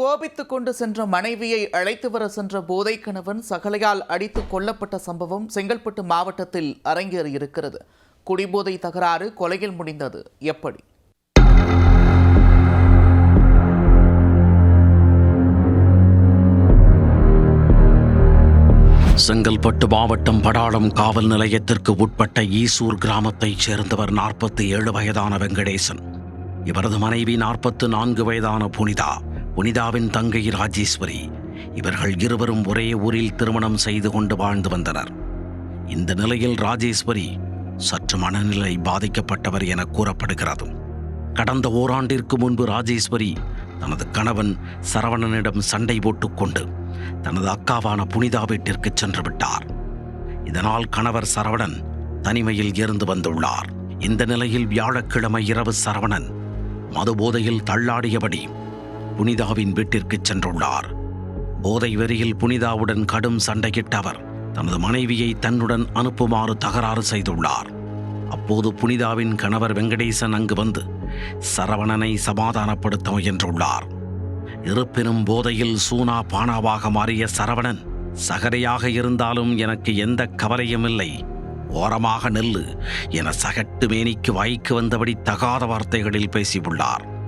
கோபித்துக் கொண்டு சென்ற மனைவியை அழைத்து வர சென்ற போதை கணவன் சகலையால் அடித்து கொல்லப்பட்ட சம்பவம் செங்கல்பட்டு மாவட்டத்தில் அரங்கேறியிருக்கிறது. குடிபோதை தகராறு கொலையில் முடிந்தது. எப்படி? செங்கல்பட்டு மாவட்டம் படாளம் காவல் நிலையத்திற்கு உட்பட்ட ஈசூர் கிராமத்தைச் சேர்ந்தவர் நாற்பத்தி ஏழு வயதான வெங்கடேசன். இவரது மனைவி நாற்பத்து நான்கு வயதான புனிதா. புனிதாவின் தங்கை ராஜேஸ்வரி. இவர்கள் இருவரும் ஒரே ஊரில் திருமணம் செய்து கொண்டு வாழ்ந்து வந்தனர். இந்த நிலையில் ராஜேஸ்வரி சற்று மனநிலை பாதிக்கப்பட்டவர் என கூறப்படுகிறது. கடந்த ஓராண்டிற்கு முன்பு ராஜேஸ்வரி தனது கணவன் சரவணனிடம் சண்டை போட்டுக்கொண்டு தனது அக்காவான புனிதா வீட்டிற்கு சென்று விட்டார். இதனால் கணவர் சரவணன் தனிமையில் இருந்து வந்துள்ளார். இந்த நிலையில் வியாழக்கிழமை இரவு சரவணன் மதுபோதையில் தள்ளாடியபடி புனிதாவின் வீட்டிற்கு சென்றுள்ளார். போதை வெறியில் புனிதாவுடன் கடும் சண்டையிட்ட அவர் தனது மனைவியை தன்னுடன் அனுப்புமாறு தகராறு செய்துள்ளார். அப்போது புனிதாவின் கணவர் வெங்கடேசன் அங்கு வந்து சரவணனை சமாதானப்படுத்த முயன்றுள்ளார். இருப்பினும் போதையில் சூனா பானாவாக மாறிய சரவணன் சகரையாக இருந்தாலும் எனக்கு எந்த கவலையும் இல்லை. ஓரமாக நெல்லு என சகட்டு மேனிக்கு வாய்க்கு வந்தபடி தகாத வார்த்தைகளில் பேசியுள்ளார்.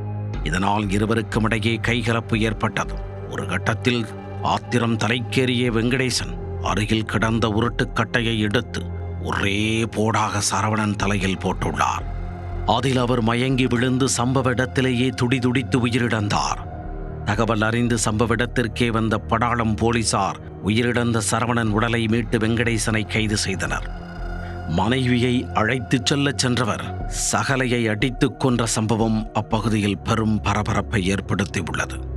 இதனால் இருவருக்கும் இடையே கைகலப்பு ஏற்பட்டது. ஒரு கட்டத்தில் ஆத்திரம் தலைக்கேறிய வெங்கடேசன் அருகில் கிடந்த உருட்டுக்கட்டையை எடுத்து ஒரே போடாக சரவணன் தலையில் போட்டுள்ளார். அதில் அவர் மயங்கி விழுந்து சம்பவ இடத்திலேயே துடிதுடித்து உயிரிழந்தார். தகவல் அறிந்து சம்பவ இடத்திற்கே வந்த படாளம் போலீசார் உயிரிழந்த சரவணன் உடலை மீட்டு வெங்கடேசனை கைது செய்தனர். மனைவியை அழைத்துச் செல்லச் சென்றவர் சகலையை அடித்துக் கொன்ற சம்பவம் அப்பகுதியில் பெரும் பரபரப்பை ஏற்படுத்தியுள்ளது.